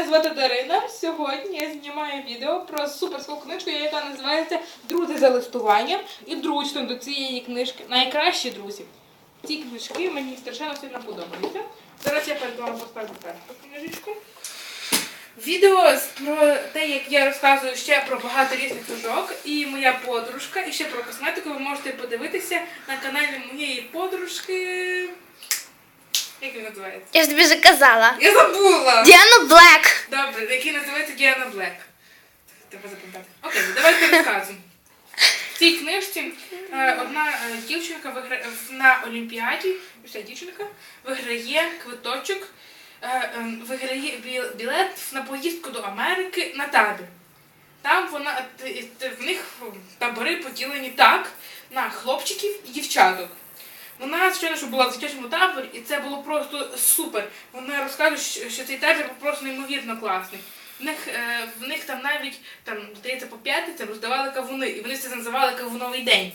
Мене звати Дарина. Сьогодні я знімаю відео про суперську книжку, яка називається Друзі за листуванням. І дручно до цієї книжки найкращі друзі. Ці книжки мені страшенно сильно подобаються. Зараз я перед вами поставлю книжечку. Відео про те, як я розказую ще про багато різних книжок, і моя подружка, і ще про косметику ви можете подивитися на каналі моєї подружки. Як він називається? Я ж тобі вже казала. Я забула! Діана Блек. Добре, який називається Діана Блек. Треба запам'ятати. Окей, давайте розказуємо. В цій книжці е, одна е, дівчинка виграє на Олімпіаді, ця дівчинка виграє квиточок, е, е, виграє бі- білет на поїздку до Америки на табір. Там вона т- т- в них табори поділені так на хлопчиків і дівчаток. Вона звичайно, що була в дитячому таборі, і це було просто супер. Вона розказує, що- цей табір просто неймовірно класний. В них, е, в них там навіть там, здається, по п'ятницям роздавали кавуни, і вони це називали кавуновий день.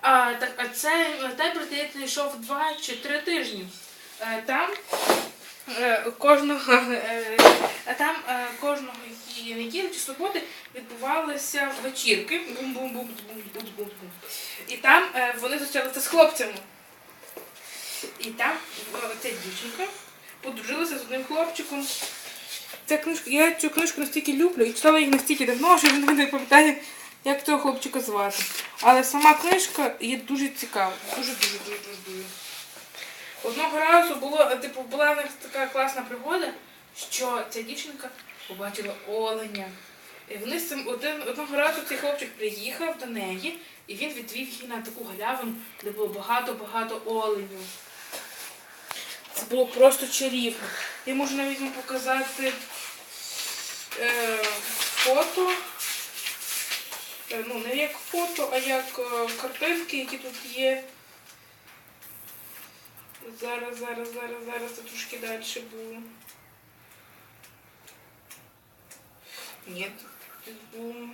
А, так, а цей табір, здається, йшов два чи три тижні. Е, там е, кожного, е, там е, кожного неділі чи суботи відбувалися вечірки. Бум-бум-бум-бум-бум-бум. І там е, вони зустрілися з хлопцями. І там ця дівчинка подружилася з одним хлопчиком. Ця книжка, я цю книжку настільки люблю і читала її настільки давно, що я не пам'ятаю, як цього хлопчика звати. Але сама книжка є дуже цікава. Дуже дуже дуже дуже. Одного разу було, типу, була в них така класна пригода, що ця дівчинка побачила оленя. І вони з цим один одного разу цей хлопчик приїхав до неї, і він відвів її на таку галявину, де було багато-багато оленів. Це було просто чарівно. Я можу навіть вам показати е, фото. Е, ну, не як фото, а як е, картинки, які тут є. Зараз, зараз, зараз, зараз це трошки далі було. Ні, тут було.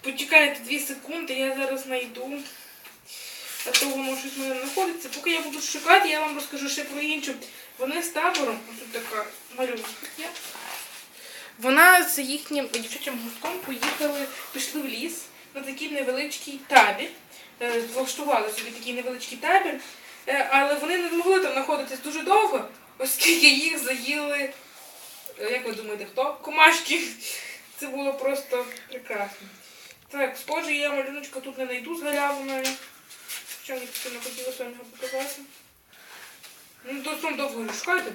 Почекайте дві секунди, я зараз знайду. А то воно щось в мене знаходиться. Поки я буду шукати, я вам розкажу ще про іншу. Вони з табором, ось тут така малюнка. Вона з їхнім дівчатим гуртком поїхали, пішли в ліс на такий невеличкий табір. Е, Влаштували собі такий невеличкий табір. Е, Але вони не змогли там знаходитись дуже довго, оскільки їх заїли, е, як ви думаєте, хто? Комашки. Це було просто прекрасно. Так, схоже, я малюночка тут не знайду з галявиною. Що мені не хотілося вам його показати. Ну, досить довго шукати,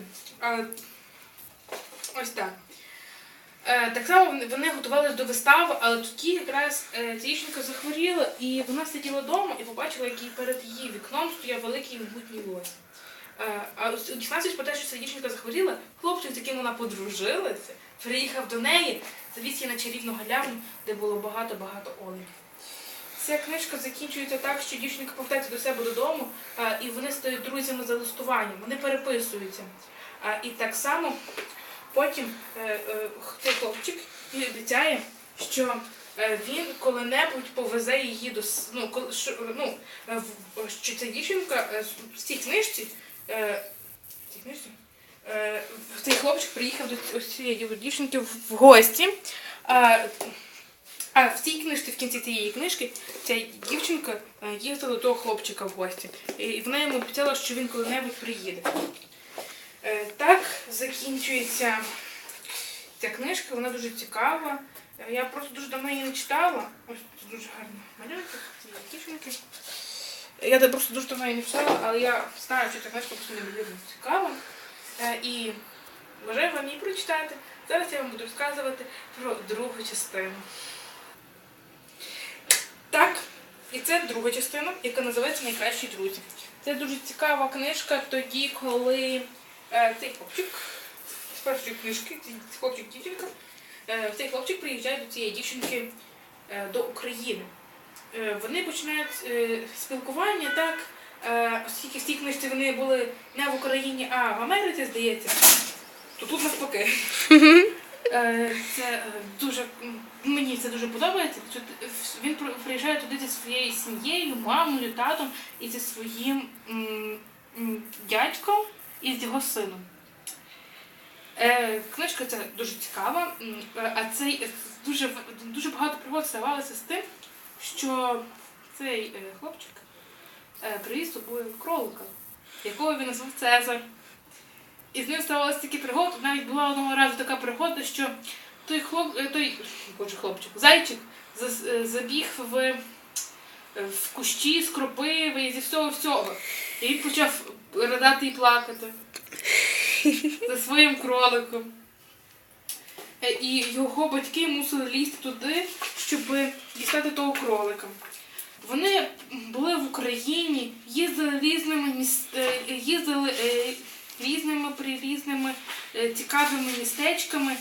ось так. Е, так само вони- готувалися до вистави, але тоді якраз е, ця дівчинка захворіла, і вона сиділа вдома і побачила, який перед її вікном стояв великий могутній лось. Е, а дізнавшись про те, що ця дівчинка захворіла, хлопчик, з яким вона подружилася, приїхав до неї, завіз її на чарівну галявину, де було багато-багато оленів. Ця книжка закінчується так, що дівчинка повертається до себе додому, е, і вони стають друзями за листуванням, вони переписуються. А, І так само потім е, е, цей хлопчик обіцяє, що е, він коли-небудь повезе її до ну, ну, е, що ця дівчинка е, з- цій книжці, е, цій книжці е, цей хлопчик приїхав до цієї дівчинки в гості. А, а в цій книжці, в кінці цієї книжки, ця дівчинка е, їздила до того хлопчика в гості. І вона йому обіцяла, що він коли-небудь приїде. Е, Так закінчується ця книжка, вона дуже цікава. Е, Я просто дуже давно її не читала. Ось тут дуже гарна малюнка цієї дівчинки. Я просто дуже давно її не читала, але я знаю, що ця книжка просто неймовірно цікава. Е, І бажаю вам її прочитати. Зараз я вам буду розказувати про другу частину. Так, і це друга частина, яка називається Найкращі друзі. Це дуже цікава книжка тоді, коли е, цей хлопчик з першої книжки, цей хлопчик дівчинка, е, цей хлопчик приїжджає до цієї дівчинки е, до України. Е, вони починають е, спілкування так, оскільки в цій книжці вони були не в Україні, а в Америці, здається, то тут навпаки. Е, Це е, дуже мені це дуже подобається. Е, Він приїжджає туди зі своєю сім'єю, мамою, татом і зі своїм дядьком і з його сином. Е, Книжка ця дуже цікава, е, а цей е, дуже, дуже багато пригод ставалося з тим, що цей е, хлопчик е, привіз з собою кролика, якого він назвав Цезар. І з ним ставалося такі пригоди. Навіть була одного разу така пригода, що той хлоп, е, той боже, хлопчик, зайчик е, забіг в, е, в кущі з кропиви і зі всього всього. І він почав ридати і плакати за своїм кроликом. Е, І його батьки мусили лізти туди, щоб дістати того кролика. Вони були в Україні, їздили різними міс... е, їздили е, різними прирізними е, цікавими містечками,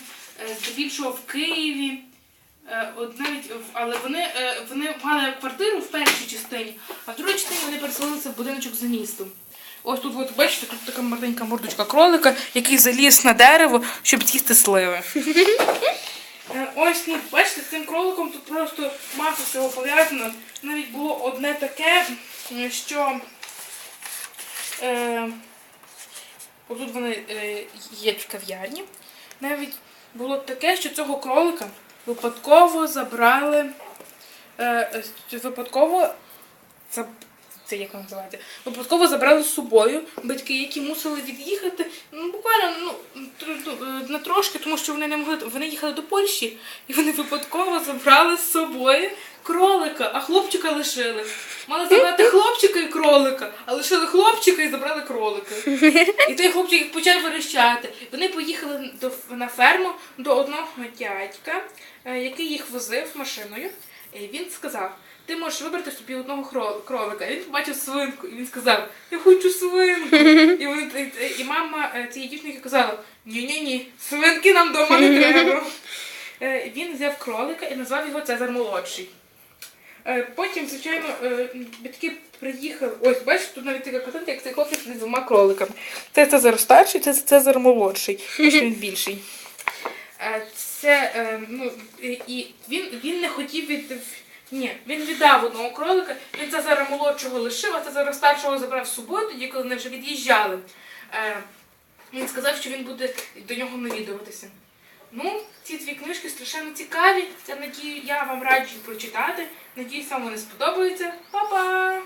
здебільшого в Києві. Навіть але вони, вони мали квартиру в першій частині, а в другій частині вони переселилися в будиночок за містом. Ось тут, от, бачите, тут така маленька мордочка кролика, який заліз на дерево, щоб з'їсти сливи. Е, Ось, ну, бачите, з цим кроликом тут просто маса всього пов'язано. Навіть було одне таке, що е, отут вони е, є в кав'ярні. Навіть було таке, що цього кролика випадково забрали. Е, е, випадково заб- це як називається? Випадково забрали з собою батьки, які мусили від'їхати. Ну буквально ну тр- ну, е, трошки, тому що вони не могли. Вони їхали до Польщі, і вони випадково забрали з собою кролика, а хлопчика лишили. Мали забрати хлопчика і кролика, а лишили хлопчика і забрали кролика. І той хлопчик почав верещати. Вони поїхали до, на ферму до одного дядька, е, який їх возив машиною. І він сказав: ти можеш вибрати собі одного кролика. І він побачив свинку, і він сказав: Я хочу свинку. І, вони, і, і мама е, цієї дівчинки казала: Ні-ні-ні, свинки нам вдома не треба. Е, Він взяв кролика і назвав його Цезар молодший. Е, Потім, звичайно, батьки приїхали. Ось, бачиш, тут навіть така картинка, як цей хлопчик з двома кроликами. Це Цезар старший, це Цезар молодший, що він більший. Це, ну, і він, він не хотів від. Ні, він віддав одного кролика, він Цезара молодшого лишив, а Цезара старшого забрав з собою, тоді, коли вони вже від'їжджали. Е, Він сказав, що він буде до нього навідуватися. Ну, ці дві книжки страшенно цікаві. Я надію, я вам раджу прочитати. Надіюсь, вам вони сподобаються. Па-па!